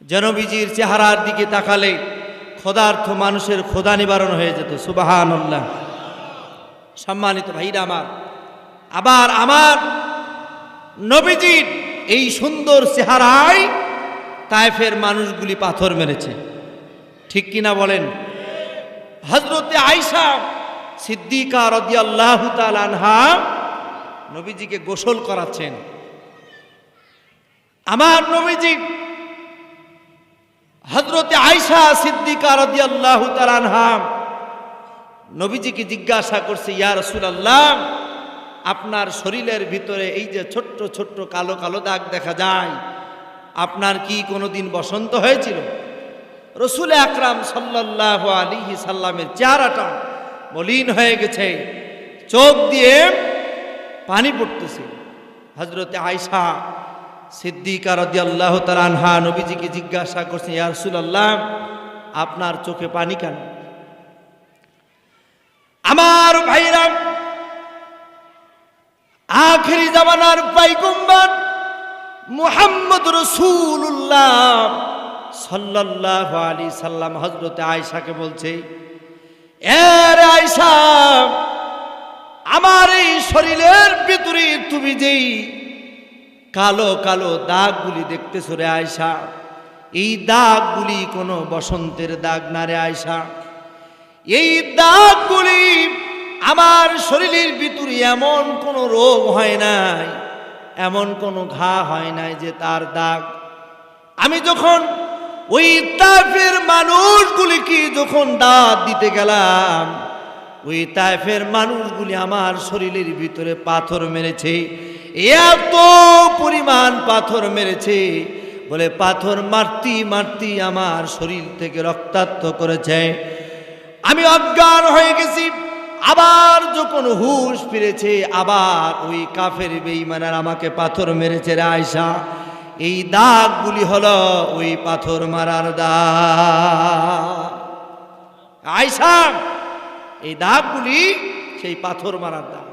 জনবিজির চেহারার দিকে তাকালে ক্ষুধার্থ মানুষের ক্ষুধা নিবারণ হয়ে যেত সুবাহান সম্মানিত ভাইরা আমার, আবার আমার নবীজির এই সুন্দর চেহারায় তায়েফের মানুষগুলি পাথর মেরেছে। ঠিক কিনা বলেন? হজরতে আয়সা সিদ্দিকা রদি আল্লাহ আনহা নবীজিকে গোসল করাচ্ছেন। আমার নবীজি হজরতে আয়সা সিদ্দিকা রদি আল্লাহ আনহা নবীজিকে জিজ্ঞাসা করছে, ইয়া রসুল আল্লাহ আপনার শরীরের ভিতরে এই যে ছোট্ট ছোট্ট কালো কালো দাগ দেখা যায়, আপনার কি কোনো দিন বসন্ত হয়েছিল? রসুল আকরাম সাল্লাহ আলিহি সাল্লামের চেহারাটা মলিন হয়ে গেছে, চোখ দিয়ে পানি পড়তেছে। হজরতে আয়সা সিদ্দিকা রদি আল্লাহ নবীজিকে জিজ্ঞাসা করছেন, ইয়া রসুলাল্লাহ, আপনার চোখে পানি কেন? আমার ভাইরা আখেরি জামানার পাইগম্বর মুহাম্মদ রসুল্লাহ সাল্লাহ আলী সাল্লাম হজরতে আয়সাকে বলছে এর আয়সা আমার এই শরীরের ভিতরে তুমি যেই কালো কালো দাগগুলি দেখতেছো রে আয়সা এই দাগগুলি কোনো বসন্তের দাগ না রে আয়সা এই দাগগুলি আমার শরীরের ভিতরে এমন কোনো রোগ হয় নাই, এমন কোনো ঘা হয় নাই যে তার দাগ। আমি যখন ওই তাফের মানুষগুলিকে যখন দাঁত দিতে গেলাম, ওই তাইফের মানুষগুলি আমার শরীরের ভিতরে পাথর মেরেছে। এত পরিমাণ পাথর মেরেছে। বলে, পাথর মারতি মারতি আমার শরীর থেকে রক্তাক্ত করেছে। আমি অজ্ঞান হয়ে গেছি। আবার যখন হুশ ফিরেছে, আবার ওই কাফের বেইমানার আমাকে পাথর মেরেছে রে আয়সা এই দাগগুলি হলো ওই পাথর মারার দাগ। আয়সা এই দাগগুলি সেই পাথর মারার দাগ।